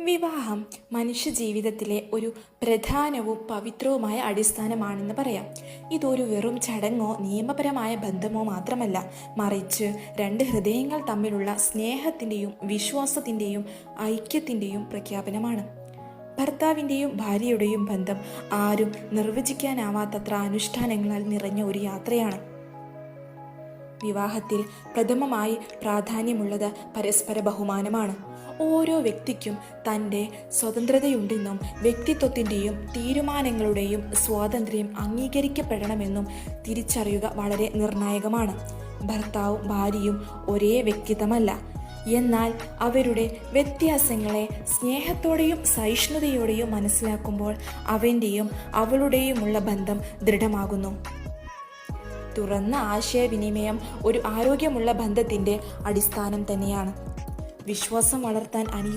വിവാഹം മനുഷ്യ ജീവിതത്തിലെ ഒരു പ്രധാനവും പവിത്രവുമായ അടിസ്ഥാനമാണെന്ന് പറയാം. ഇതൊരു വെറും ചടങ്ങോ നിയമപരമായ ബന്ധമോ മാത്രമല്ല. മറിച്ച് രണ്ട് ഹൃദയങ്ങൾ തമ്മിലുള്ള സ്നേഹത്തിന്റെയും വിശ്വാസത്തിന്റെയും ഐക്യത്തിന്റെയും പ്രഖ്യാപനമാണ്. ഭർത്താവിന്റെയും ഭാര്യയുടെയും ബന്ധം ആരും നിർവചിക്കാനാവാത്തത്ര അനുഷ്ഠാനങ്ങളാൽ നിറഞ്ഞ ഒരു യാത്രയാണ്. വിവാഹത്തിൽ പ്രഥമമായി പ്രാധാന്യമുള്ളത് പരസ്പര ബഹുമാനമാണ്. ഓരോ വ്യക്തിക്കും തന്റെ സ്വതന്ത്രതയുണ്ടെന്നും വ്യക്തിത്വത്തിന്റെയും തീരുമാനങ്ങളുടെയും സ്വാതന്ത്ര്യം അംഗീകരിക്കപ്പെടണമെന്നും തിരിച്ചറിയുക വളരെ നിർണായകമാണ്. ഭർത്താവും ഭാര്യയും ഒരേ വ്യക്തിത്വമല്ല. എന്നാൽ അവരുടെ വ്യത്യാസങ്ങളെ സ്നേഹത്തോടെയും സഹിഷ്ണുതയോടെയും മനസ്സിലാക്കുമ്പോൾ അവന്റെയും അവളുടെയുമുള്ള ബന്ധം ദൃഢമാകുന്നു. തുറന്ന ആശയവിനിമയം ഒരു ആരോഗ്യമുള്ള ബന്ധത്തിന്റെ അടിസ്ഥാനം തന്നെയാണ്. വിശ്വാസം വളർത്താൻ അനുയോ